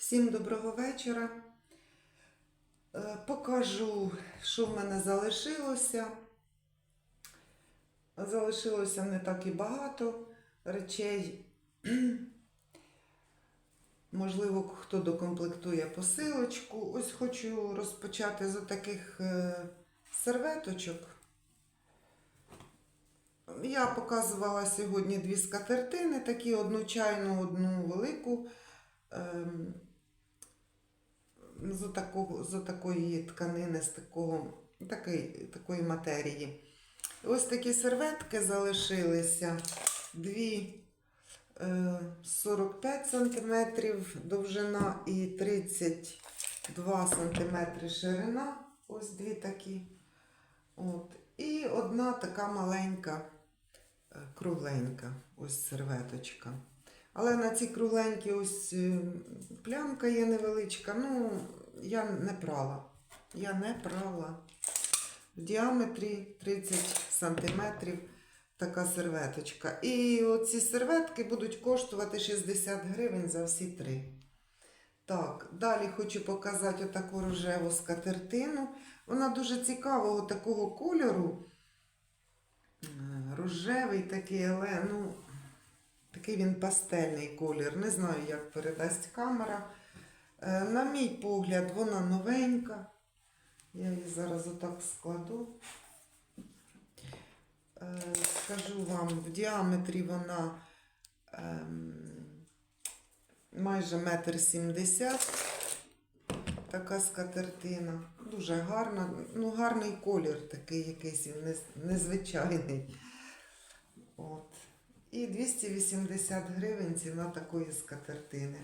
Всім доброго вечора. Е, Покажу, що в мене залишилося. Залишилося не так і багато речей. Можливо, хто докомплектує посилочку. Ось хочу розпочати з таких серветочок. Я показувала сьогодні дві скатертини, такі одну чайну, одну велику. З, такого, з такої тканини, з такого, такої, такої матерії. Ось такі серветки залишилися. Дві е, 45 см довжина і 32 см ширина. Ось дві такі. От. І одна така маленька, е, кругленька, ось серветочка. Але на цій кругленькій ось е, плямка є невеличка. Ну, я не прала. Я не прала. В діаметрі 30 см така серветочка. І оці серветки будуть коштувати 60 гривень за всі три. Так, далі хочу показати отаку рожеву скатертину. Вона дуже цікавого такого кольору. Е, Рожевий такий, але ну, такий він пастельний колір. Не знаю, як передасть камера. Е, На мій погляд, вона новенька. Я її зараз отак складу. Е, Скажу вам, в діаметрі вона ем, майже метр сімдесят. Така скатертина. Дуже гарна. Ну, гарний колір такий якийсь незвичайний. От. І 280 гривень ціна такої скатертини.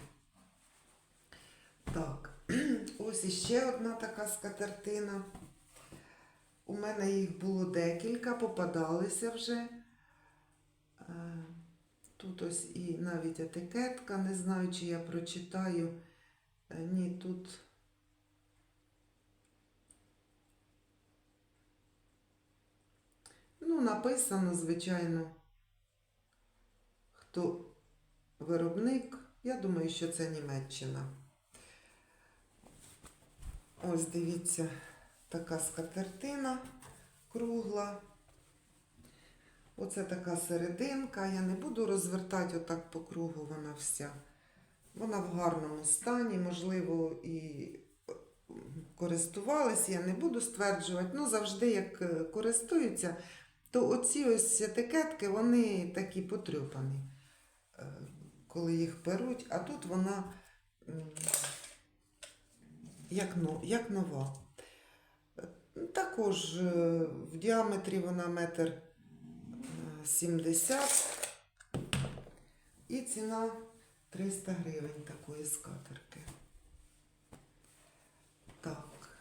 Так, ось іще одна така скатертина. У мене їх було декілька, попадалися вже. Е, Тут ось і навіть етикетка, не знаю, чи я прочитаю. Е, Ні, тут. Ну, написано, звичайно, хто виробник. Я думаю, що це Німеччина. Ось дивіться, така скатертина кругла. Оце така серединка. Я не буду розвертати отак по кругу вона вся. Вона в гарному стані, можливо, і користувалися, я не буду стверджувати. Ну, завжди, як е, користуються, то оці ось етикетки, вони такі потрюпані, коли їх перуть, а тут вона як, як нова. Е, Також е, в діаметрі вона метр е, 70 і ціна 300 гривень такої скатерки. Так.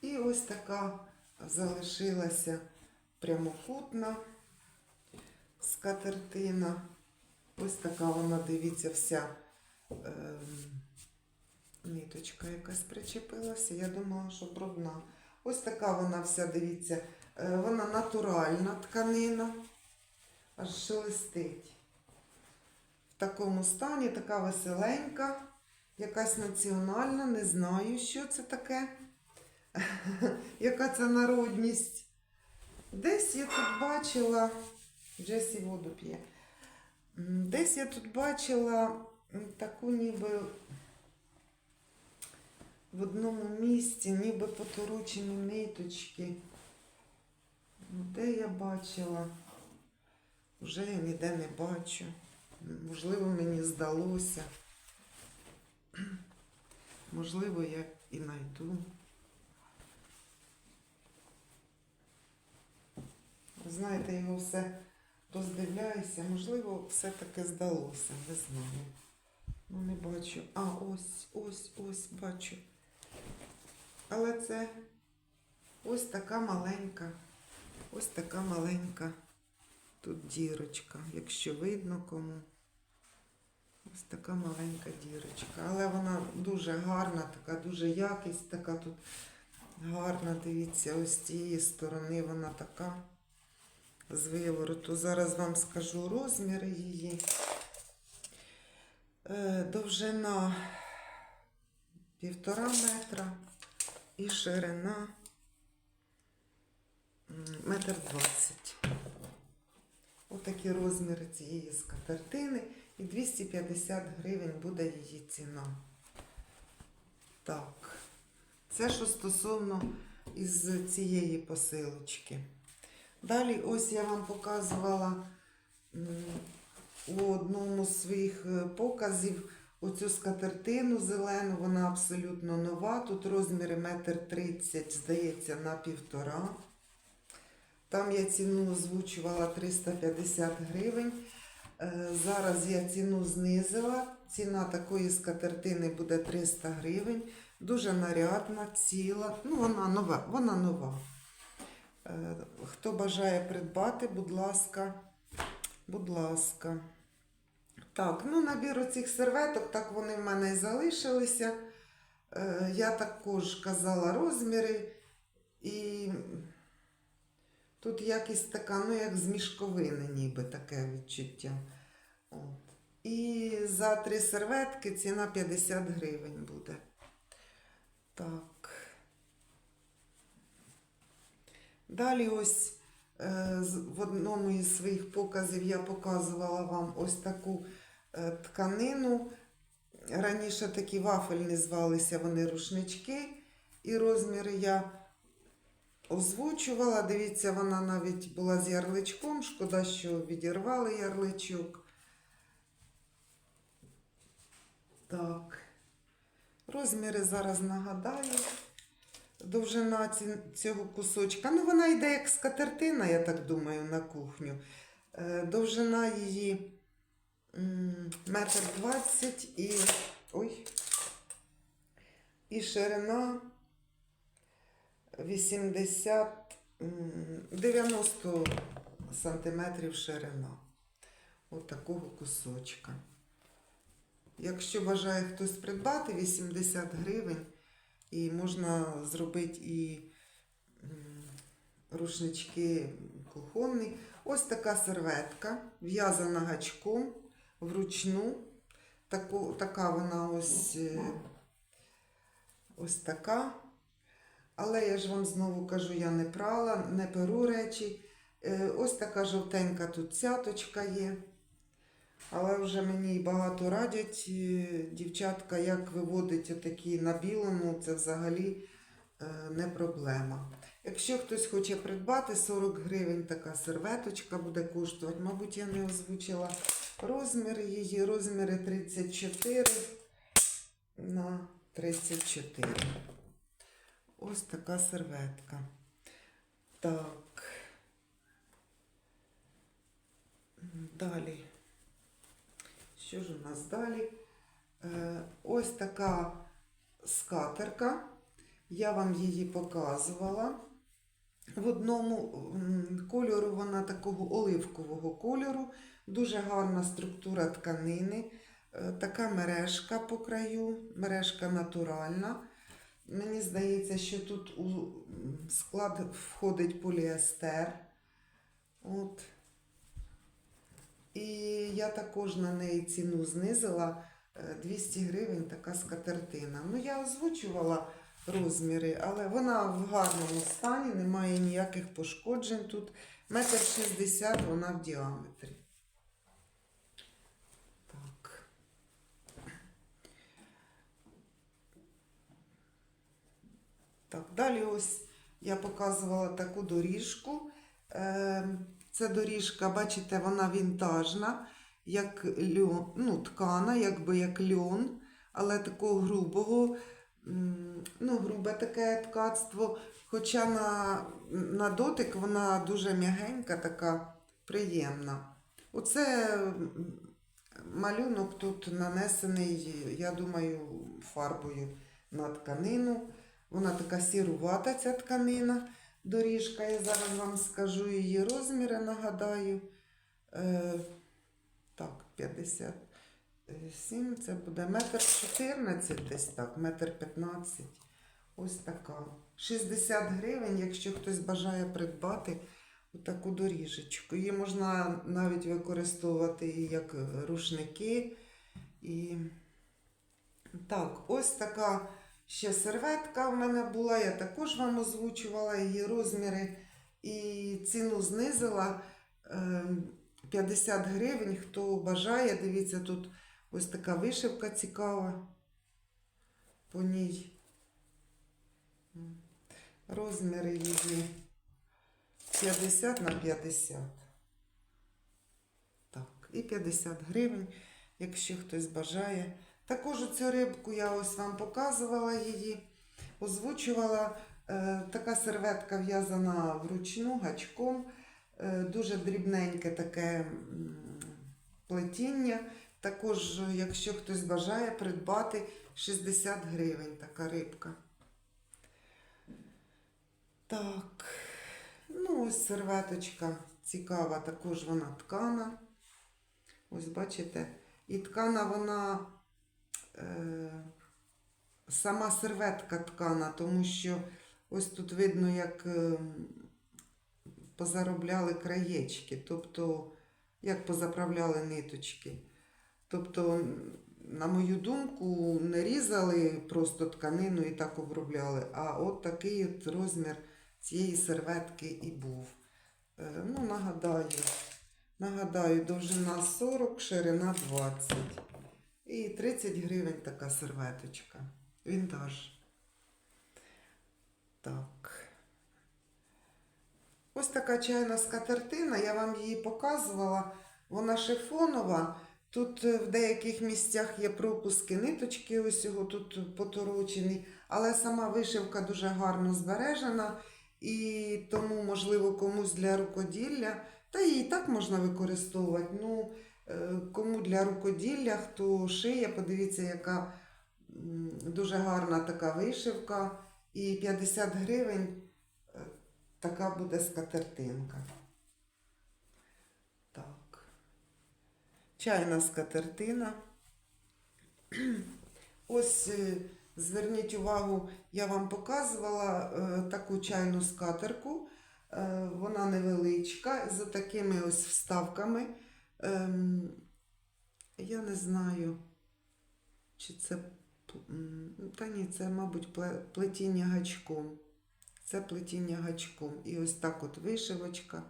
І ось така залишилася прямокутна скатертина. Ось така вона, дивіться, вся ем, ниточка якась причепилася. Я думала, що брудна. Ось така вона вся, дивіться, е, вона натуральна тканина, аж шелестить. В такому стані, така веселенька, якась національна, не знаю, що це таке. Яка це народність? Десь я тут бачила, Джесі воду п'є. Десь я тут бачила таку ніби в одному місці, ніби поторочені ниточки. Ну, Де я бачила? Вже я ніде не бачу. Можливо, мені здалося. Можливо, я і знайду. Знаєте, його все роздивляюся. Можливо, все-таки здалося, не знаю. Ну, не бачу. А, ось, ось, ось бачу. Але це ось така маленька, ось така маленька тут дірочка, якщо видно кому. Ось така маленька дірочка. Але вона дуже гарна, така дуже якість, така тут гарна. Дивіться, ось з цієї сторони вона така з вивороту. Зараз вам скажу розміри її. Е, Довжина півтора метра і ширина метр двадцять. Отакі розміри цієї скатертини. І 250 гривень буде її ціна. Так. Це що стосовно із цієї посилочки. Далі ось я вам показувала у одному з своїх е, показів оцю скатертину зелену, вона абсолютно нова. Тут розміри 1,30 м, здається, на півтора. Там я ціну озвучувала 350 гривень. Е, Зараз я ціну знизила. Ціна такої скатертини буде 300 гривень. Дуже нарядна, ціла. Ну, вона нова. Вона нова. Е, Хто бажає придбати, будь ласка, будь ласка. Так, ну набір оцих серветок, так вони в мене і залишилися. Е, Я також казала розміри. І тут якість така, ну як з мішковини, ніби таке відчуття. От. І за три серветки ціна 50 гривень буде. Так. Далі ось е, в одному із своїх показів я показувала вам ось таку е, тканину. Раніше такі вафельні звалися вони рушнички, і розміри я озвучувала. Дивіться, вона навіть була з ярличком. Шкода, що відірвали ярличок. Так. Розміри зараз нагадаю. Довжина цього кусочка. Ну, вона йде як скатертина, я так думаю, на кухню. Е, Довжина її метр двадцять і. Ой. І ширина 80, 90 сантиметрів ширина. От такого кусочка. Якщо бажає хтось придбати 80 гривень, і можна зробити і рушнички кухонні. Ось така серветка, в'язана гачком вручну. Таку, така вона ось, е, ось така. Але я ж вам знову кажу, я не прала, не перу речі. Е, Ось така жовтенька тут цяточка є. Але вже мені багато радять дівчатка, як виводить отакі на білому, це взагалі е, не проблема. Якщо хтось хоче придбати 40 гривень, така серветочка буде коштувати. Мабуть, я не озвучила розміри її. Розміри 34 на 34. Ось така серветка. Так. Далі. Що ж у нас далі? Е, ось така скатерка. Я вам її показувала. В одному кольору вона такого оливкового кольору. Дуже гарна структура тканини. Е, Така мережка по краю, мережка натуральна. Мені здається, що тут у склад входить поліестер. От. І я також на неї ціну знизила е, 200 гривень така скатертина. Ну, я озвучувала розміри, але вона в гарному стані, немає ніяких пошкоджень. Тут метр шістдесят вона в діаметрі. Так. Так, далі ось я показувала таку доріжку. Це доріжка, бачите, вона вінтажна, як льон, ну, ткана, якби як льон, але такого грубого, ну, грубе таке ткацтво. Хоча на, на дотик вона дуже м'ягенька, така приємна. Оце малюнок тут нанесений, я думаю, фарбою на тканину. Вона така сірувата, ця тканина. Доріжка, я зараз вам скажу її розміри, нагадаю. Е, так, 57, це буде метр 14 десь так, метр 15. Ось така. 60 гривень, якщо хтось бажає придбати таку доріжечку. Її можна навіть використовувати як рушники, І так, ось така ще серветка в мене була. Я також вам озвучувала її розміри і ціну знизила е, 50 гривень. Хто бажає, дивіться, тут ось така вишивка цікава по ній. Розміри її 50 на 50. Так, і 50 гривень, якщо хтось бажає. Також цю рибку я ось вам показувала її, озвучувала. Е, така серветка в'язана вручну гачком, е, дуже дрібненьке таке плетіння. Також, якщо хтось бажає придбати 60 гривень така рибка. Так, ну ось серветочка цікава, також вона ткана. Ось бачите, і ткана вона сама серветка ткана, тому що ось тут видно, як е, позаробляли краєчки, тобто як позаправляли ниточки. Тобто, на мою думку, не різали просто тканину і так обробляли, а от такий от розмір цієї серветки і був. Е, ну, нагадаю, нагадаю, довжина 40, ширина 20. І 30 гривень така серветочка. Вінтаж. Так. Ось така чайна скатертина, я вам її показувала. Вона шифонова. Тут е, в деяких місцях є пропуски ниточки, ось його тут поторочені, але сама вишивка дуже гарно збережена, і тому, можливо, комусь для рукоділля, та її і так можна використовувати. Ну, кому для рукоділля, хто шиє, подивіться, яка дуже гарна така вишивка. І 50 гривень е, така буде скатертинка. Так. Чайна скатертина. Ось е, зверніть увагу, я вам показувала е, таку чайну скатерку. Е, вона невеличка, з такими ось вставками. Ем, я не знаю, чи це. Та ні, це, мабуть, плетіння гачком. Це плетіння гачком. І ось так от вишивочка.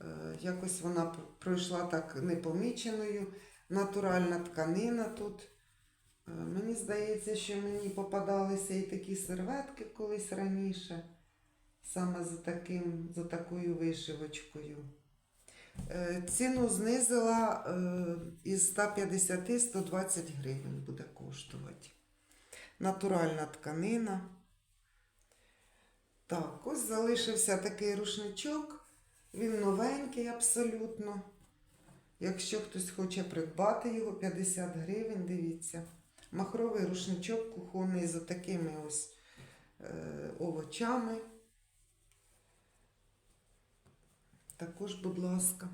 Е, Якось вона пройшла так непоміченою. Натуральна тканина тут. Е, Мені здається, що мені попадалися і такі серветки колись раніше, саме за, таким, за такою вишивочкою. Е, Ціну знизила е, із 150 120 гривень буде коштувати. Натуральна тканина. Так, ось залишився такий рушничок. Він новенький абсолютно. Якщо хтось хоче придбати його 50 гривень, дивіться. Махровий рушничок кухонний з такими ось е, овочами. Також, будь ласка,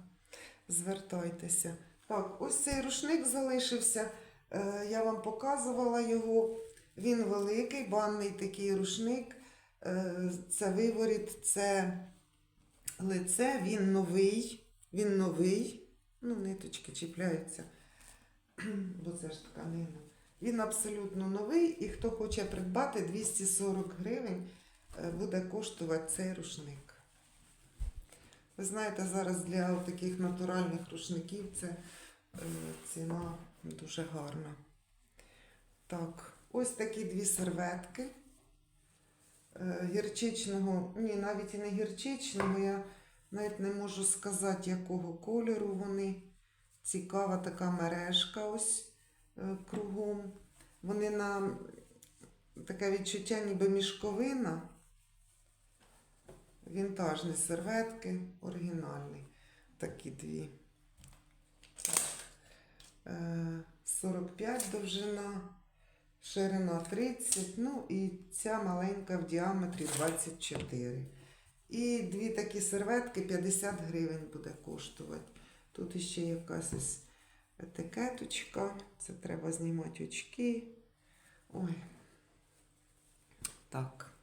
звертайтеся. Так, ось цей рушник залишився. Е, я вам показувала його. Він великий, банний такий рушник. Е, це виворіт, це лице, він новий. Він новий. Ну, ниточки чіпляються, бо це ж тканина. Він абсолютно новий, і хто хоче придбати 240 гривень, е, буде коштувати цей рушник. Ви знаєте, зараз для таких натуральних рушників це е, ціна дуже гарна. Так, ось такі дві серветки. Е, гірчичного, ні, навіть і не гірчичного, я навіть не можу сказати, якого кольору вони. Цікава така мережка ось е, кругом. Вони на таке відчуття, ніби мішковина. Вінтажні серветки, оригінальні. Такі дві. Е, 45 довжина, ширина 30, ну і ця маленька в діаметрі 24. І дві такі серветки 50 гривень буде коштувати. Тут іще якась етикеточка. Це треба знімати очки. Ой. Так.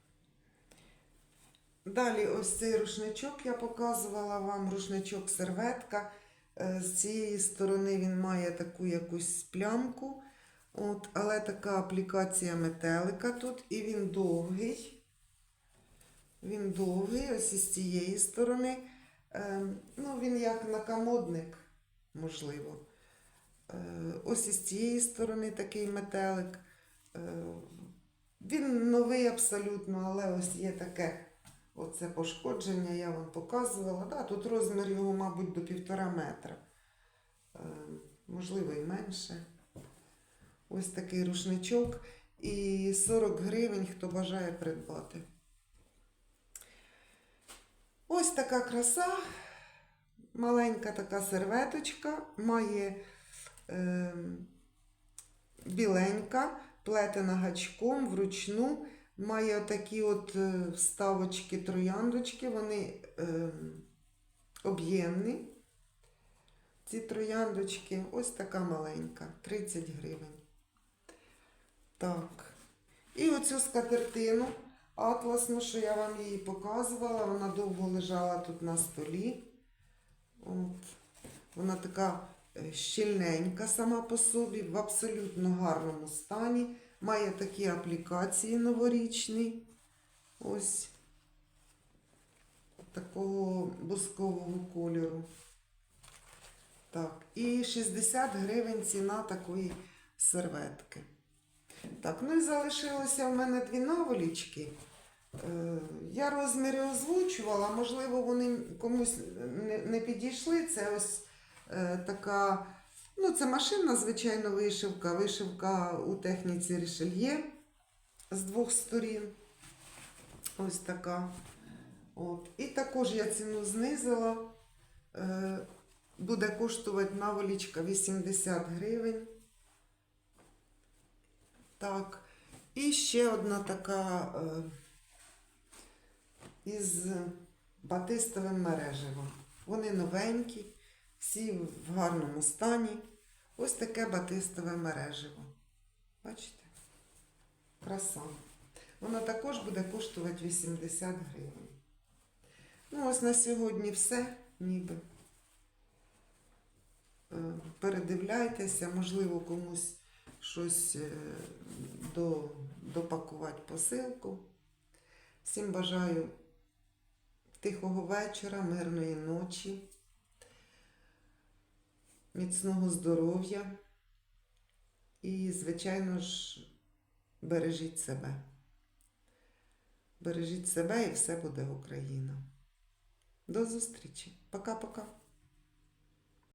Далі ось цей рушничок я показувала вам, рушничок серветка. Е, З цієї сторони він має таку якусь плямку. От, але така аплікація метелика тут, і він довгий. Він довгий, ось із цієї сторони. Ем, ну, він як накамодник, можливо. Е, ось із цієї сторони такий метелик. Е, він новий абсолютно, але ось є таке оце пошкодження, я вам показувала. Да, тут розмір його, мабуть, до півтора метра. Е, можливо, і менше. Ось такий рушничок. І 40 гривень, хто бажає придбати. Ось така краса. Маленька така серветочка. Має е, біленька, плетена гачком вручну. Має отакі от е, вставочки, трояндочки. Вони е, об'ємні. Ці трояндочки ось така маленька, 30 гривень. Так. І оцю скатертину атласну, що я вам її показувала, вона довго лежала тут на столі. От. Вона така е, щільненька сама по собі, в абсолютно гарному стані. Має такі аплікації новорічні. Ось такого бускового кольору. Так, і 60 гривень ціна такої серветки. Так, ну і залишилося в мене дві наволічки. Е, Я розміри озвучувала, можливо, вони комусь не, не підійшли. Це ось е, така, ну, це машинна, звичайно, вишивка. Вишивка у техніці рішельє з двох сторін. Ось така. От. І також я ціну знизила. Е, Буде коштувати наволічка 80 гривень. Так. І ще одна така е, із батистовим мережевом. Вони новенькі, всі в гарному стані. Ось таке батистове мережево. Бачите? Краса. Воно також буде коштувати 80 гривень. Ну, ось на сьогодні все, ніби. Е, Передивляйтеся, можливо, комусь щось е, до, допакувати посилку. Всім бажаю тихого вечора, мирної ночі, міцного здоров'я і, звичайно ж, бережіть себе. Бережіть себе і все буде Україна. До зустрічі. Пока-пока.